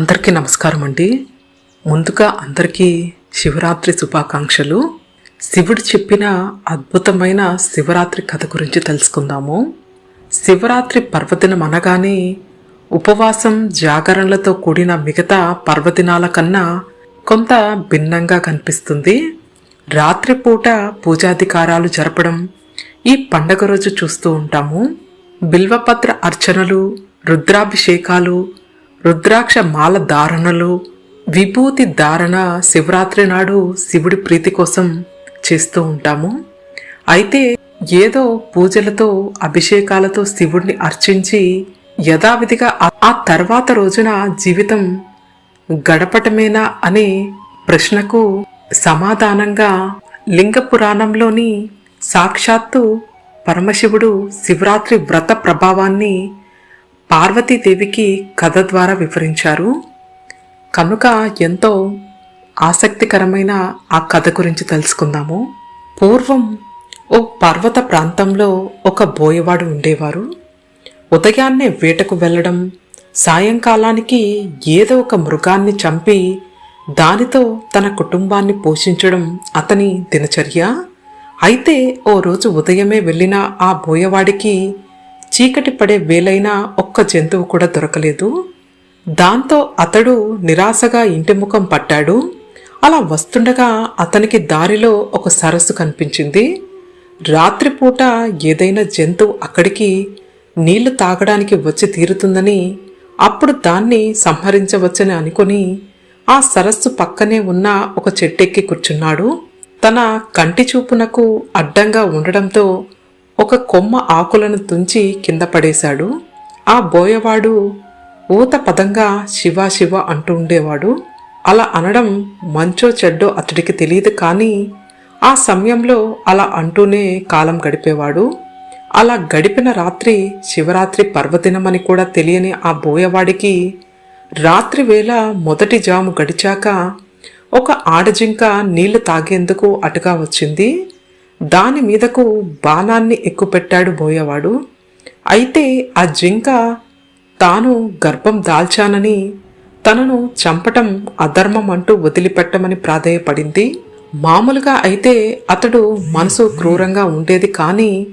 అందరికీ నమస్కారం అండి. ముందుగా అందరికీ శివరాత్రి శుభాకాంక్షలు. శివుడు చెప్పిన అద్భుతమైన శివరాత్రి కథ గురించి తెలుసుకుందాము. శివరాత్రి పర్వదినం అనగానే ఉపవాసం జాగరణలతో కూడిన మిగతా పర్వదినాల కన్నా కొంత భిన్నంగా కనిపిస్తుంది. రాత్రిపూట పూజాధికారాలు జరపడం ఈ పండగ రోజు చూస్తూ ఉంటాము. బిల్వపత్ర అర్చనలు రుద్రాభిషేకాలు రుద్రాక్ష మాల ధారణలు విభూతి ధారణ శివరాత్రి నాడు శివుడి ప్రీతి కోసం చేస్తూ ఉంటాము. అయితే ఏదో పూజలతో అభిషేకాలతో శివుడిని అర్చించి యథావిధిగా ఆ- ఆ తర్వాత రోజున జీవితం గడపటమేనా అనే ప్రశ్నకు సమాధానంగా లింగ పురాణంలోని సాక్షాత్తు పరమశివుడు శివరాత్రి వ్రత ప్రభావాన్ని పార్వతీదేవికి కథ ద్వారా వివరించారు. కనుక ఎంతో ఆసక్తికరమైన ఆ కథ గురించి తెలుసుకుందాము. పూర్వం ఓ పర్వత ప్రాంతంలో ఒక బోయవాడు ఉండేవారు. ఉదయాన్నే వేటకు వెళ్ళడం సాయంకాలానికి ఏదో ఒక మృగాన్ని చంపి దానితో తన కుటుంబాన్ని పోషించడం అతని దినచర్య. అయితే ఓ రోజు ఉదయమే వెళ్ళిన ఆ బోయవాడికి చీకటి పడే వేలైనా ఒక్క జంతువు కూడా దొరకలేదు. దాంతో అతడు నిరాశగా ఇంటి ముఖం పట్టాడు. అలా వస్తుండగా అతనికి దారిలో ఒక సరస్సు కనిపించింది. రాత్రిపూట ఏదైనా జంతువు అక్కడికి నీళ్ళు తాగడానికి వచ్చి తీరుతుందని అప్పుడు దాన్ని సంహరించవచ్చని అనుకుని ఆ సరస్సు పక్కనే ఉన్న ఒక చెట్టెక్కి కూర్చున్నాడు. తన కంటి చూపునకు అడ్డంగా ఉండడంతో ఒక కొమ్మ ఆకులను తుంచి కింద పడేశాడు. ఆ బోయవాడు ఊత పదంగా శివ శివ అంటూ ఉండేవాడు. అలా అనడం మంచో చెడ్డో అతడికి తెలియదు కానీ ఆ సమయంలో అలా అంటూనే కాలం గడిపేవాడు. అలా గడిపిన రాత్రి శివరాత్రి పర్వదినమని కూడా తెలియని ఆ బోయవాడికి రాత్రి వేళ మొదటి జాము గడిచాక ఒక ఆడజింక నీళ్ళు తాగేందుకు అటుగా వచ్చింది. దాని మీదకు బాణాన్ని ఎక్కుపెట్టాడు బోయవాడు. అయితే ఆ జింక తాను గర్భం దాల్చానని తనను చంపటం అధర్మం అంటూ వదిలిపెట్టమని ప్రాధేయపడింది. మామూలుగా అయితే అతడు మనసు క్రూరంగా ఉండేది కానీ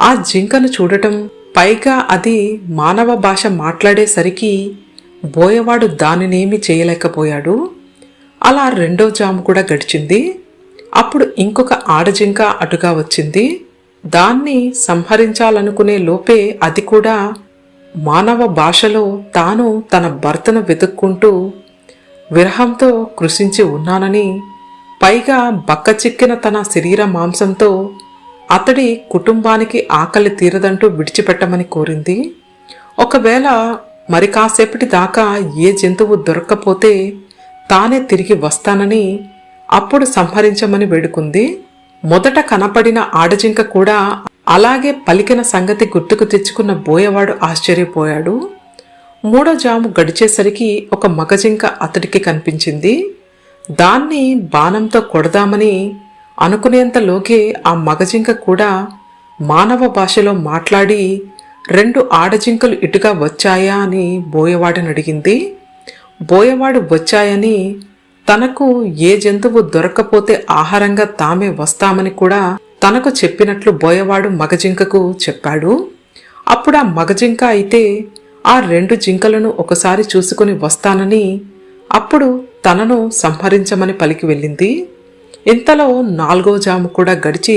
ఆ జింకను చూడటం పైగా అది మానవ భాష మాట్లాడేసరికి బోయవాడు దానినేమి చేయలేకపోయాడు. అలా రెండో జాము కూడా గడిచింది. అప్పుడు ఇంకొక ఆడజింక అటుగా వచ్చింది. దాన్ని సంహరించాలనుకునే లోపే అది కూడా మానవ భాషలో తాను తన భర్తను వెతుక్కుంటూ విరహంతో కృషించి ఉన్నానని పైగా బక్కచిక్కిన తన శరీర మాంసంతో అతడి కుటుంబానికి ఆకలి తీరదంటూ విడిచిపెట్టమని కోరింది. ఒకవేళ మరి కాసేపటి దాకా ఏ జంతువు దొరక్కపోతే తానే తిరిగి వస్తానని అప్పుడు సంహరించమని వేడుకుంది. మొదట కనపడిన ఆడజింక కూడా అలాగే పలికిన సంగతి గుర్తుకు తెచ్చుకున్న బోయవాడు ఆశ్చర్యపోయాడు. మూడో జాము గడిచేసరికి ఒక మగజింక అతడికి కనిపించింది. దాన్ని బాణంతో కొడదామని అనుకునేంతలోకే ఆ మగజింక కూడా మానవ భాషలో మాట్లాడి రెండు ఆడజింకలు ఇటుగా వచ్చాయా? అని బోయవాడిని అడిగింది బోయవాడు వచ్చాయని తనకు ఏ జంతువు దొరకపోతే ఆహారంగా తామే వస్తామని కూడా తనకు చెప్పినట్లు బోయవాడు మగజింకకు చెప్పాడు. అప్పుడు ఆ మగజింక అయితే ఆ రెండు జింకలను ఒకసారి చూసుకుని వస్తానని అప్పుడు తనను సంహరించమని పలికి వెళ్ళింది. ఇంతలో నాలుగో జాము కూడా గడిచి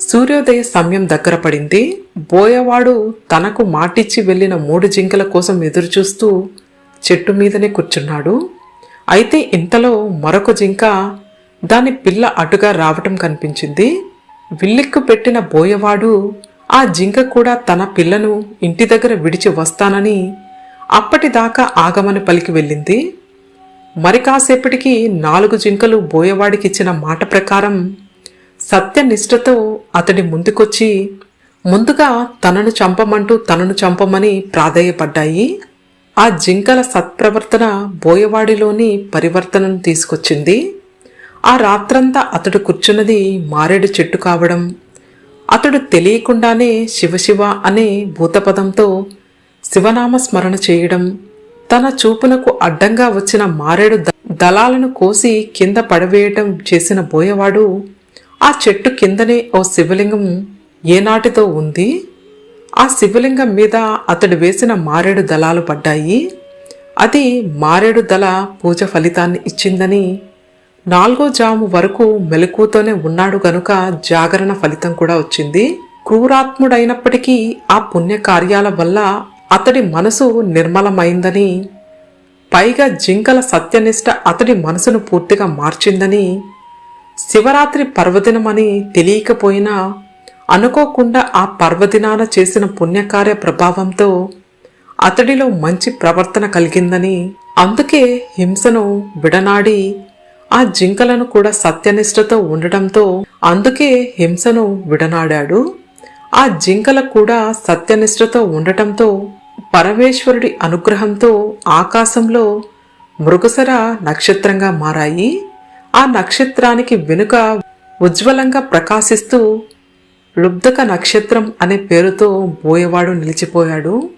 సూర్యోదయ సమయం దగ్గర పడింది. బోయవాడు తనకు మాటిచ్చి వెళ్ళిన మూడు జింకల కోసం ఎదురుచూస్తూ చెట్టు మీదనే కూర్చున్నాడు. అయితే ఇంతలో మరొక జింక దాని పిల్ల అటుగా రావటం కనిపించింది. విల్లిక్కు పెట్టిన బోయవాడు ఆ జింక కూడా తన పిల్లను ఇంటి దగ్గర విడిచి వస్తానని అప్పటిదాకా ఆగమని పలికి వెళ్ళింది. మరి కాసేపటికి నాలుగు జింకలు బోయవాడికిచ్చిన మాట ప్రకారం సత్యనిష్టతో అతడి ముందుకొచ్చి ముందుగా తనను చంపమంటూ తనను చంపమని ప్రాధేయపడ్డాయి. ఆ జింకల సత్ప్రవర్తన బోయవాడిలోని పరివర్తనను తీసుకొచ్చింది. ఆ రాత్రంతా అతడు కూర్చున్నది మారేడు చెట్టు కావడం. అతడు తెలియకుండానే శివశివ అనే భూతపదంతో శివనామ స్మరణ చేయడం. తన చూపునకు అడ్డంగా వచ్చిన మారేడు ద- దళాలను కోసి కింద పడవేయటం చేసిన బోయవాడు ఆ చెట్టు కిందనే ఓ శివలింగం ఏనాటితో ఉంది. ఆ శివలింగం మీద అతడు వేసిన మారేడు దళాలు పడ్డాయి. అది మారేడు దళ పూజ ఫలితాన్ని ఇచ్చిందని నాలుగో జాము వరకు మెలకుతోనే ఉన్నాడు గనుక జాగరణ ఫలితం కూడా వచ్చింది. క్రూరాత్ముడైనప్పటికీ ఆ పుణ్య కార్యాల వల్ల అతడి మనసు నిర్మలమైందని పైగా జింకల సత్యనిష్ట అతడి మనసును పూర్తిగా మార్చిందని శివరాత్రి పర్వదినమని తెలియకపోయినా అనుకోకుండా ఆ పర్వదినాన చేసిన పుణ్యకార్య ప్రభావంతో అతడిలో మంచి ప్రవర్తన కలిగిందని అందుకే హింసను విడనాడి ఆ జింకలను కూడా సత్యనిష్టతో ఉండటంతో అందుకే హింసను విడనాడాడు. ఆ జింకల కూడా సత్యనిష్టతో ఉండటంతో పరమేశ్వరుడి అనుగ్రహంతో ఆకాశంలో మృగసర నక్షత్రంగా మారాయి. ఆ నక్షత్రానికి వెనుక ఉజ్వలంగా ప్రకాశిస్తూ లుబ్ధక నక్షత్రం అనే పేరుతో బోయవాడు నిలిచిపోయాడు.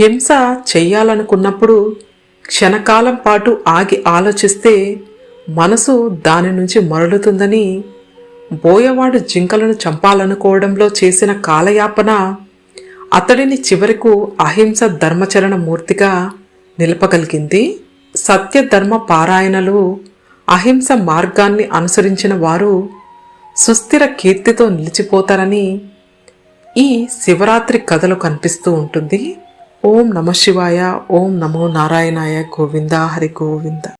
హింస చెయ్యాలనుకున్నప్పుడు క్షణకాలం పాటు ఆగి ఆలోచిస్తే మనసు దాని నుంచి మరలుతుందని బోయవాడు జింకలను చంపాలనుకోవడంలో చేసిన కాలయాపన అతడిని చివరకు అహింస ధర్మచరణ మూర్తిగా నిలపగలిగింది. సత్యధర్మ పారాయణలు అహింస మార్గాన్ని అనుసరించిన వారు సుస్థిర కీర్తితో నిలిచిపోతారని ఈ శివరాత్రి కథలో కనిపిస్తూ ఉంటుంది. ఓం నమ శివాయ ఓం నమో నారాయణాయ గోవింద హరి గోవింద.